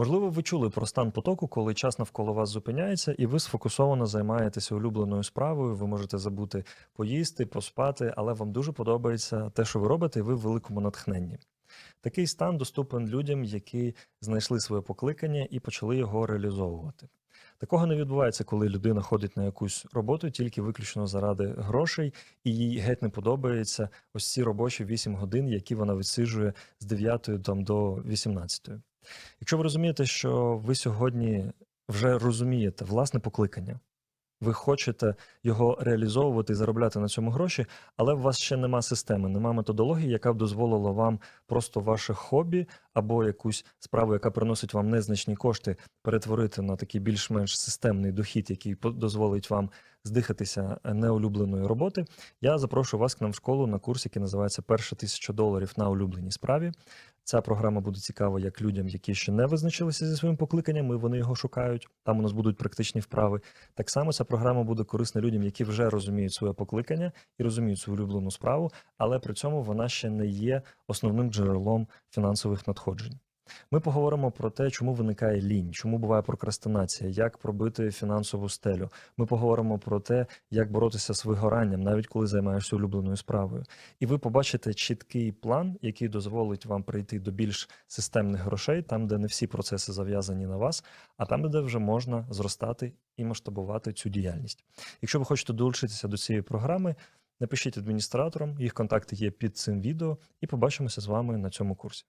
Можливо, ви чули про стан потоку, коли час навколо вас зупиняється, і ви сфокусовано займаєтеся улюбленою справою. Ви можете забути поїсти, поспати, але вам дуже подобається те, що ви робите, і ви в великому натхненні. Такий стан доступен людям, які знайшли своє покликання і почали його реалізовувати. Такого не відбувається, коли людина ходить на якусь роботу тільки виключно заради грошей, і їй геть не подобається ось ці робочі 8 годин, які вона відсиджує з 9 там, до 18. Якщо ви розумієте, що ви сьогодні вже розумієте власне покликання, ви хочете його реалізовувати і заробляти на цьому гроші, але у вас ще нема системи, нема методології, яка б дозволила вам просто ваше хобі або якусь справу, яка приносить вам незначні кошти, перетворити на такий більш-менш системний дохід, який дозволить вам здихатися неулюбленої роботи. Я запрошую вас к нам в школу на курс, який називається Перша тисяча доларів на улюбленій справі. Ця програма буде цікава як людям, які ще не визначилися зі своїм покликанням, і вони його шукають. Там у нас будуть практичні вправи. Так само ця програма буде корисна людям, які вже розуміють своє покликання і розуміють свою улюблену справу, але при цьому вона ще не є основним джерелом фінансових надходжень. Ми поговоримо про те, чому виникає лінь, чому буває прокрастинація, як пробити фінансову стелю. Ми поговоримо про те, як боротися з вигоранням, навіть коли займаєшся улюбленою справою. І ви побачите чіткий план, який дозволить вам прийти до більш системних грошей, там, де не всі процеси зав'язані на вас, а там, де вже можна зростати і масштабувати цю діяльність. Якщо ви хочете долучитися до цієї програми, напишіть адміністраторам, їх контакти є під цим відео, і побачимося з вами на цьому курсі.